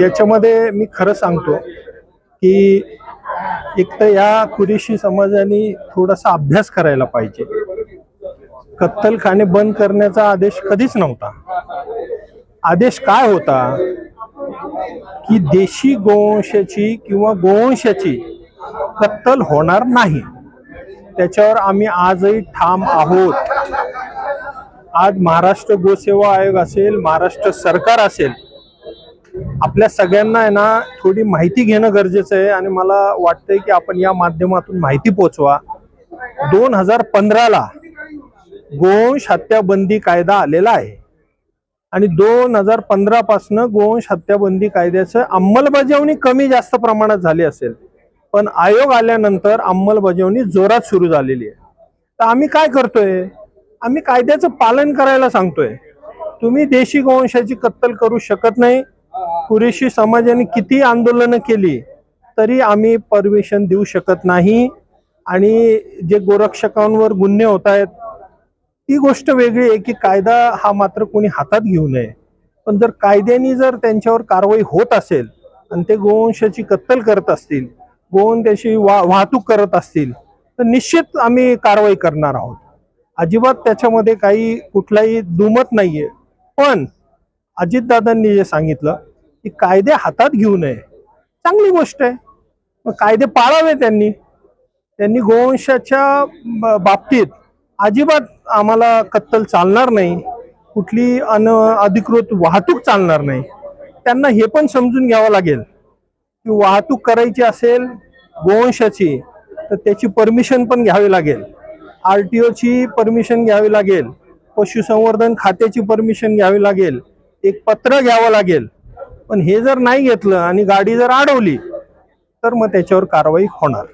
याच्यामध्ये मी खरं सांगतो की एक तर या कुरेशी समाजाने थोडासा अभ्यास करायला पाहिजे. कत्तलखाने बंद करण्याचा आदेश कधीच नव्हता. आदेश काय होता? की देशी गोवंशाची किंवा गोवंशाची कत्तल होणार नाही. त्याच्यावर आम्ही आजही ठाम आहोत. आज महाराष्ट्र गोसेवा आयोग असेल महाराष्ट्र सरकार असेल आपल्या सगळ्यांना आहे ना थोडी माहिती घेणं गरजेचं आहे आणि मला वाटतंय की आपण या माध्यमातून माहिती पोचवा. दोन हजार पंधराला गोवंश हत्याबंदी कायदा आलेला आहे. आणि दोन हजार पंधरापासनं गोवंश हत्याबंदी कायद्याचं अंमलबजावणी कमी जास्त प्रमाणात झाली असेल. पण आयोग आल्यानंतर अंमलबजावणी जोरात सुरू झालेली आहे. तर आम्ही काय करतोय? आम्ही कायद्याचं पालन करायला सांगतोय. तुम्ही देशी गोवंशाची कत्तल करू शकत नाही. पुरेशी समाजाने किती आंदोलनं केली तरी आम्ही परमिशन देऊ शकत नाही. आणि जे गोरक्षकांवर गुन्हे होत आहेत ती गोष्ट वेगळी आहे की कायदा हा मात्र कोणी हातात घेऊ नये. पण जर कायद्याने जर त्यांच्यावर कारवाई होत असेल आणि ते गोवंशाची कत्तल करत असतील गोवंश त्याची वा वाहतूक करत असतील तर निश्चित आम्ही कारवाई करणार आहोत. अजिबात त्याच्यामध्ये काही कुठलाही दुमत नाहीये. पण अजितदादांनी जे सांगितलं की कायदे हातात घेऊ नये. चांगली गोष्ट आहे. मग कायदे पाळावे त्यांनी. त्यांनी गोवंशाच्या बाबतीत अजिबात आम्हाला कत्तल चालणार नाही. कुठली अन अधिकृत वाहतूक चालणार नाही. त्यांना हे पण समजून घ्यावं लागेल की वाहतूक करायची असेल गोवंशाची तर त्याची परमिशन पण घ्यावी लागेल. आर टी ओची परमिशन घ्यावी लागेल. पशुसंवर्धन खात्याची परमिशन घ्यावी लागेल. एक पत्र घ्यावं लागेल. पण हे जर नाही घेतलं आणि गाडी जर अडवली तर मग त्याच्यावर कारवाई होणार.